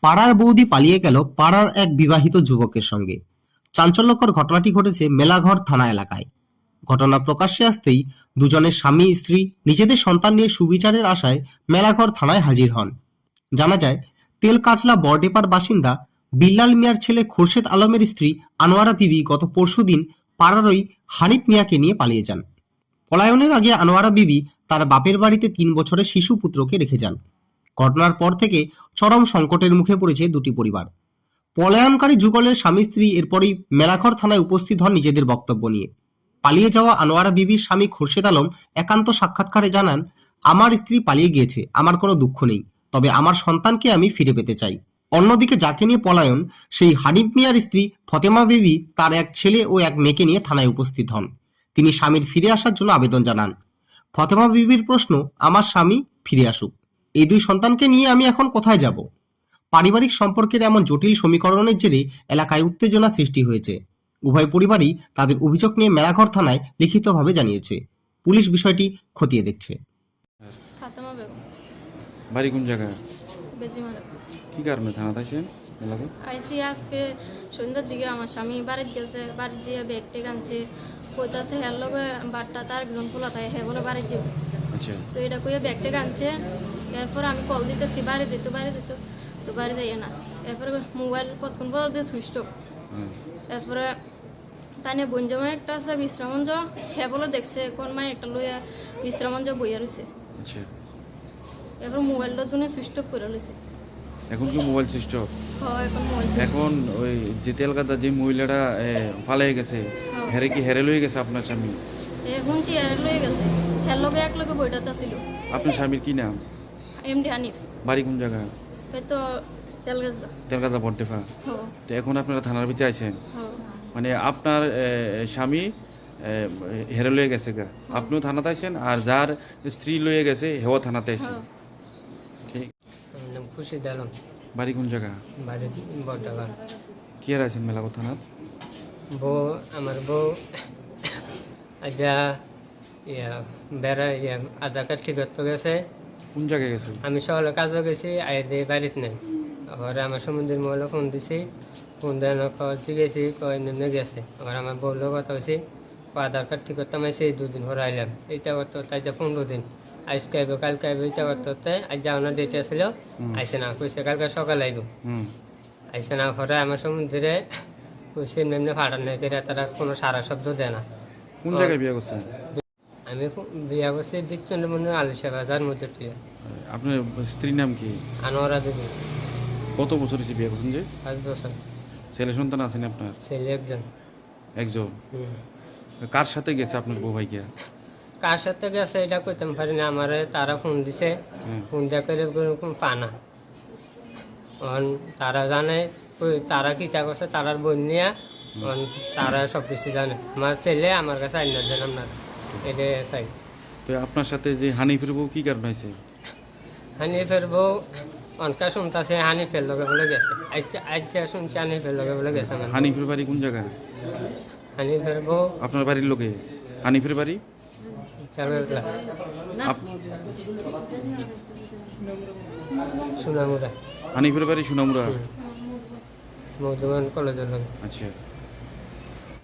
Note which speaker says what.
Speaker 1: পাড়ার বৌদি পালিয়ে গেল পাড়ার এক বিবাহিত যুবকের সঙ্গে। চাঞ্চল্যকর ঘটনাটি ঘটেছে মেলাঘর থানা এলাকায়। ঘটনা প্রকাশ্যে আসতেই দুজনের স্বামী, স্ত্রী, নিজেদের সন্তান নিয়ে সুবিচারের আশায় মেলাঘর থানায় হাজির হন। জানা যায়, তেলকাচলা বরডেপার বাসিন্দা বিল্লাল মিয়ার ছেলে খোরশেদ আলমের স্ত্রী আনোয়ারা বিবি গত পরশু পরশুদিন পাড়ারই হানিফ মিয়াকে নিয়ে পালিয়ে যান। পলায়নের আগে আনোয়ারা বিবি তার বাপের বাড়িতে তিন বছরের শিশু পুত্রকে রেখে যান। ঘটনার পর থেকে চরম সংকটের মুখে পড়েছে দুটি পরিবার। পলায়নকারী যুগলের স্বামী স্ত্রী এরপরই মেলাঘর থানায় উপস্থিত হন নিজেদের বক্তব্য নিয়ে। পালিয়ে যাওয়া আনোয়ারা বিবির স্বামী খোরশেদ আলম একান্ত সাক্ষাৎকারে জানান, আমার স্ত্রী পালিয়ে গিয়েছে, আমার কোনো দুঃখ নেই, তবে আমার সন্তানকে আমি ফিরে পেতে চাই। অন্যদিকে যাকে নিয়ে পলায়ন, সেই হানিফ মিয়ার স্ত্রী ফতেমা বিবি তার এক ছেলে ও এক মেয়েকে নিয়ে থানায় উপস্থিত হন। তিনি স্বামীর ফিরে আসার জন্য আবেদন জানান। ফতেমা বিবির প্রশ্ন, আমার স্বামী ফিরে আসুক। এই দুই সন্তানকে নিয়ে আমি এখন কোথায় যাব? পারিবারিক সম্পর্কের এমন জটিল সমীকরণের জেরে এলাকায় উত্তেজনা সৃষ্টি হয়েছে। উভয় পরিবারই তাদের অভিযোগ নিয়ে মেলাঘর থানায় লিখিতভাবে জানিয়েছে। পুলিশ বিষয়টি খতিয়ে দেখছে।
Speaker 2: বাড়ি কোন জায়গায়? কি কারণে থানা থাকছেন
Speaker 3: আইসি আজকে সন্ধ্যার দিকে আমার স্বামী বাড়িতে গেছে বাড়িতে যেয়ে ব্যাগ টেক আনছে। কইতাছে হের লগে বাট্টা তার একজন খোলা থাকে হে বলে বাড়ি যাবে
Speaker 2: আচ্ছা।
Speaker 3: তো এটা কইয়ে ব্যাগ টেক আনছে। এরপর আমি কল দিতেছি বাড়ি দিত বাড়ি দিত তো। বাড়ি যাই না। এরপরে মোবাইল কতক্ষণ পর দিয়ে সুইচ অফ।
Speaker 2: হ্যাঁ।
Speaker 3: এরপরে তানে বঞ্জমা একটা আছে বিশ্রামঞ্জ হে বলে দেখছে কোন মাই একটা লইয়া বিশ্রামঞ্জ বইয়া রয়েছে
Speaker 2: আচ্ছা।
Speaker 3: এরপর মোবাইলটা দুনে সুইচ অফ করে লইছে।
Speaker 2: এখন কি মোবাইল সুইচ অফ?
Speaker 3: হয় এখন
Speaker 2: এখন ওই যে তেলকাতা যে মহিলাটা এ, পালিয়ে গেছে
Speaker 3: হ্যাঁ।
Speaker 2: হেরে কি হেরে লয়ে গেছে আপনার স্বামী?
Speaker 3: এখন চেয়ারে লয়ে গেছে। হের লগে এক লগে বইটাতে আছিল।
Speaker 2: আপনার স্বামীর কি নাম?
Speaker 3: এমডি হানিফ
Speaker 2: বাড়ি কোন জায়গা
Speaker 3: হয়তো তেল গাছ
Speaker 2: তেলকাতা বন্টেফা। তো এখন আপনারা থানার ভিতরে আছেন মানে আপনার এ, স্বামী হেরে লয়ে গেছে গা। আপনিও থানাতে আছেন আর যার স্ত্রী লয়ে গেছে হেও থানাতে আছে
Speaker 3: হ্যাঁ।
Speaker 2: ঠিক।
Speaker 4: খুশিদ আলম।
Speaker 2: বাড়ি কোন জায়গা?
Speaker 4: বাড়ি বর্ধমান
Speaker 2: কি আর আছেন মেলাঘর থানার
Speaker 4: বউ আমার বউ আজা ইয়া বেড়া ইয়া কার্ড ঠিক করতে গেছে।
Speaker 2: কোন জায়গায় গেছে
Speaker 4: আমি সকালে কাজে গেছি আই দিয়ে বাড়িতে নাই। আবার আমার সমুদ্রের মহলে ফোন দিছি ফোন দেন জিগেছি কয় নেমে গেছে। আবার আমার বউলেও কথা হয়েছি আধার কার্ড ঠিক করতে আমি সেই দুদিন পরে আইলাম। এইটা করতে তাই যে পনেরো দিন। আজকে আইব কালকে আইব এইটা করতে আজ যাওয়ানোর ডেট
Speaker 2: হুম।
Speaker 4: আইসে না কইছে কালকে সকালে আইব। আইসে না পরে আমার সমুদ্রে কইছে এমনি নেই। তারা কোনো সারা শব্দ দেয় না।
Speaker 2: কোন জায়গায় বিয়ে করছেন?
Speaker 4: আমি বিয়া করছি বিচ্ছন্দ মনে আলিশা বাজার মধ্যে
Speaker 2: আপনার স্ত্রীর নাম কি?
Speaker 4: আনোয়ারা দেবী।
Speaker 2: কত বছর হয়েছে বিয়ে করছেন যে?
Speaker 4: পাঁচ বছর।
Speaker 2: ছেলে সন্তান আছেন আপনার?
Speaker 4: ছেলে একজন।
Speaker 2: একজন? কার সাথে গেছে আপনার বউ ভাই গিয়া
Speaker 4: কার সাথে গেছে এটা কইতাম পারি না আমার তারা ফোন দিছে।
Speaker 2: হ্যাঁ।
Speaker 4: ফোন দিয়া করে কোনো পানা। তারা জানে তারা কি তা করছে তারার বোন নিয়ে। তারা সব কিছু জানে। আমার ছেলে আমার কাছে আইন না জানাম না চাই।
Speaker 2: তো আপনার সাথে যে হানিফের বউ কি কারণ হয়েছে?
Speaker 4: হানিফের বউ অনকা শুনতাছে হানিফের লগে বলে গেছে। আচ্ছা আচ্ছা শুনছি হানিফের লগে বলে গেছে আমার
Speaker 2: হানিফের বাড়ি কোন জায়গায়?
Speaker 4: হানিফের বউ
Speaker 2: আপনার বাড়ির লোকে হানিফের বাড়ি? আপ-
Speaker 4: সুনামুরা
Speaker 2: হানিফের বাড়ি সুনামুরা
Speaker 4: মধুবান কলেজের লগে।
Speaker 2: আচ্ছা।